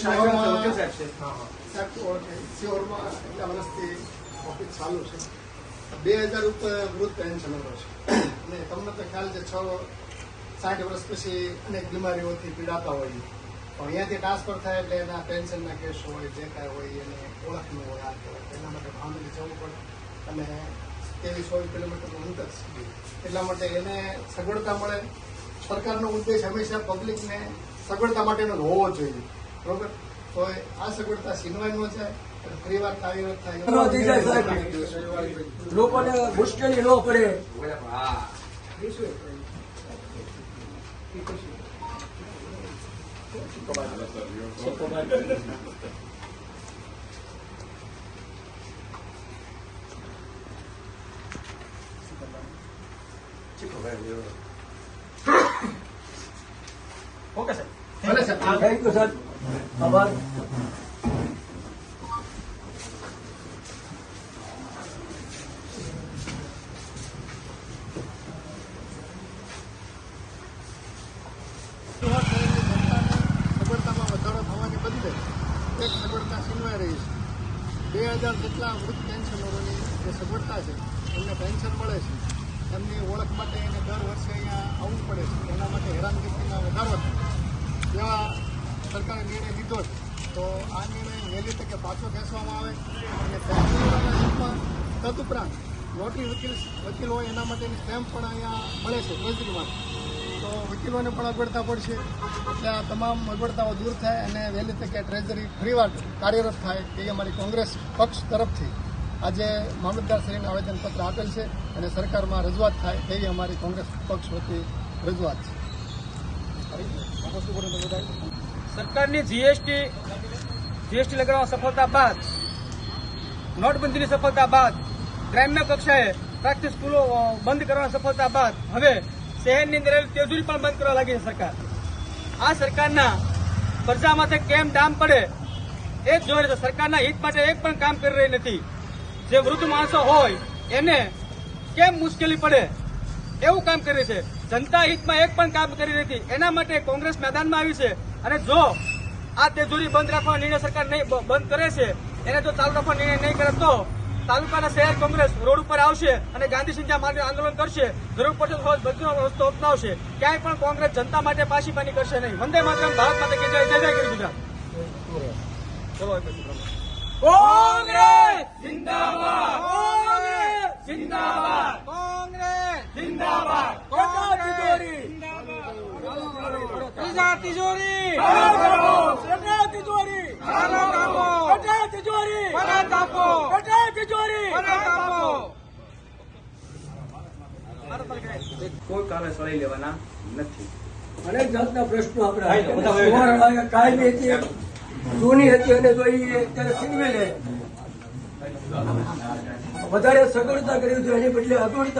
શિહોરમાં સાહેબ છે સાહેબ તો શિહોરમાં એટલા વર્ષથી ઓફિસ ચાલુ છે. બે હજાર ઉપર વૃદ્ધ પેન્શનરો છે. અને તમને તો ખ્યાલ છે છ સાઠ વર્ષ પછી અનેક બીમારીઓથી પીડાતા હોય. પણ અહીંયાથી ટ્રાન્સફર થાય એટલે એના પેન્શનના કેસ હોય જે કાંઈ હોય એને ઓળખ ન હોય આ કહેવાય એના માટે ભાવનગર જવું પડે. અને ત્રેવીસ ચોવીસ કિલોમીટરનું અંતર છે. એટલા માટે એને સગવડતા મળે. સરકારનો ઉદ્દેશ હંમેશા પબ્લિકને સગવડતા માટેનો હોવો જોઈએ. બરોબર તો આ સગવડતા છીનવાઈ ન જાય. લોકોને મુશ્કેલી ન પડે. ઓકે સર ભલે સાહેબ. થેન્ક યુ સર બદલે એક સગવડતા છીનવાઈ રહી છે. બે હજાર જેટલા વૃદ્ધ પેન્શનરોની જે સગવડતા છે, એમને પેન્શન મળે છે. એમની ઓળખ માટે એને દર વર્ષે અહીંયા આવવું પડે છે. એના માટે હેરાનગતિમાં વધારો થાય. જેવા સરકારે નિર્ણય લીધો તો આ નિર્ણય વહેલી તકે પાછો ખેંચવામાં આવે અને તદુપરાંત નોટરી વકીલ વકીલ હોય એના માટેની સ્ટેમ્પ પણ અહીંયા મળે છે ટ્રેઝરીમાં તો વકીલોને પણ અગવડતા પડશે. એટલે આ તમામ અગવડતાઓ દૂર થાય અને વહેલી તકે ટ્રેઝરી ફરીવાર કાર્યરત થાય એ અમારી કોંગ્રેસ પક્ષ તરફથી આજે મામલતદાર શ્રીને આવેદનપત્ર આપેલ છે અને સરકારમાં રજૂઆત થાય તેવી અમારી કોંગ્રેસ પક્ષ વતી રજૂઆત છે. સરકારની જીએસટી જીએસટી લગાડવા સફળતા બાદ, નોટબંધીની સફળતા બાદ, ગ્રામ્ય કક્ષાએ પ્રાથમિક સ્કૂલો બંધ કરવાની સફળતા બાદ હવે શહેરની અંદર તેજુરી પણ બંધ કરવા લાગી છે સરકાર. આ સરકારના પ્રજા માટે કેમ દામ પડે એ જ જોઈ રહી સરકારના હિત માટે એક પણ કામ કરી રહી નથી. જે વૃદ્ધ માણસો હોય, એને કેમ મુશ્કેલી પડે? એવું કામ કરે છે. જનતા હિતમાં એક પણ કામ કરી નથી. એના માટે કોંગ્રેસ મેદાનમાં આવી છે. અને જો આ તેજોરી બંધ રાખવાનો નિર્ણય સરકાર નહીં બંધ કરે છે એને જો ચાલુ રાખવાનો નિર્ણય નહીં કરે તો તાલુકાના શહેર કોંગ્રેસ રોડ ઉપર આવશે અને ગાંધી સંધ્યા માટે આંદોલન કરશે. જરૂર પડશે તો બધીનો રસ્તો અપનાવશે. ક્યાંય પણ કોંગ્રેસ જનતા માટે પાછી પાની કરશે નહીં. વંદે માતરમ ભારત માટે કે જય જય જય કરી ગુજરાત. કોંગ્રેસ જિંદાબાદ કોંગ્રેસ જિંદાબાદ કોંગ્રેસ જિંદાબાદ તિજોરી. ત્રીજા તિજોરી! કોઈ લેવાના નથી. અનેક જાતના પ્રશ્નો આપણે કાયમી હતી જૂની હતી અને જો એ અત્યારે છીનવી લે. વધારે સગવડતા કરી છે એની બદલે અગવડતા